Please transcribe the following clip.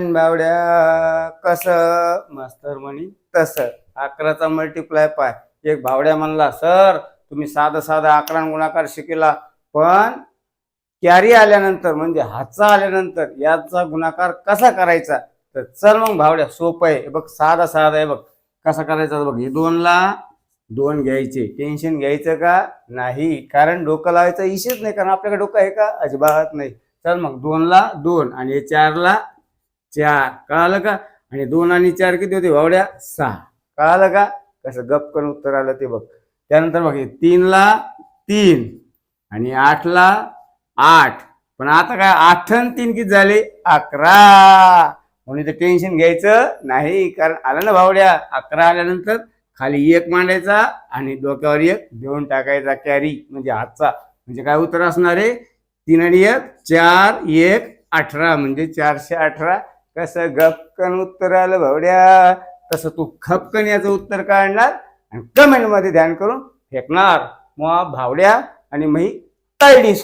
बावड्या कस? मास्तर म्हणी. तस. अकराचा मल्टिप्लाय पाय. एक भावड्या म्हणला सर तुम्ही साधा साधा अकरा गुणाकार शिकला पण कॅरी आल्यानंतर म्हणजे हातचा आल्यानंतर याचा गुणाकार कसा करायचा? तर चल मग भावड्या सोपं आहे. बघ साधा साधा आहे बघ. कसा करायचा बघ. हे दोनला दोन घ्यायचे. टेन्शन घ्यायचं का? नाही. कारण डोकं लावायचा इशेच नाही. कारण आपल्याकडे डोकं आहे का? अजिबात नाही. चल मग दोनला दोन आणि हे चारला चार. कळालं का? आणि दोन आणि चार किती होते? भावड्या सहा. कळालं का? कसं गप करून उत्तर आलं ते बघ. त्यानंतर बघ हे तीनला तीन आणि आठला आठ. पण आता काय? आठ आणि तीन किती झाले? अकरा. म्हणून ते टेन्शन घ्यायचं नाही कारण आलं ना भावड्या अकरा आल्यानंतर खाली एक मांडायचा आणि डोक्यावर एक देऊन टाकायचा कॅरी म्हणजे हातचा म्हणजे काय उत्तर असणार आहे? तीन आणि एक चार एक अठरा. म्हणजे चारशे अठरा. कसं गपकन उत्तर आलं भावड्या? तसं तू खपकन याचं उत्तर काढणार आणि कमेंटमध्ये ध्यान करून फेकणार. मग भावड्या आणि मी तायडी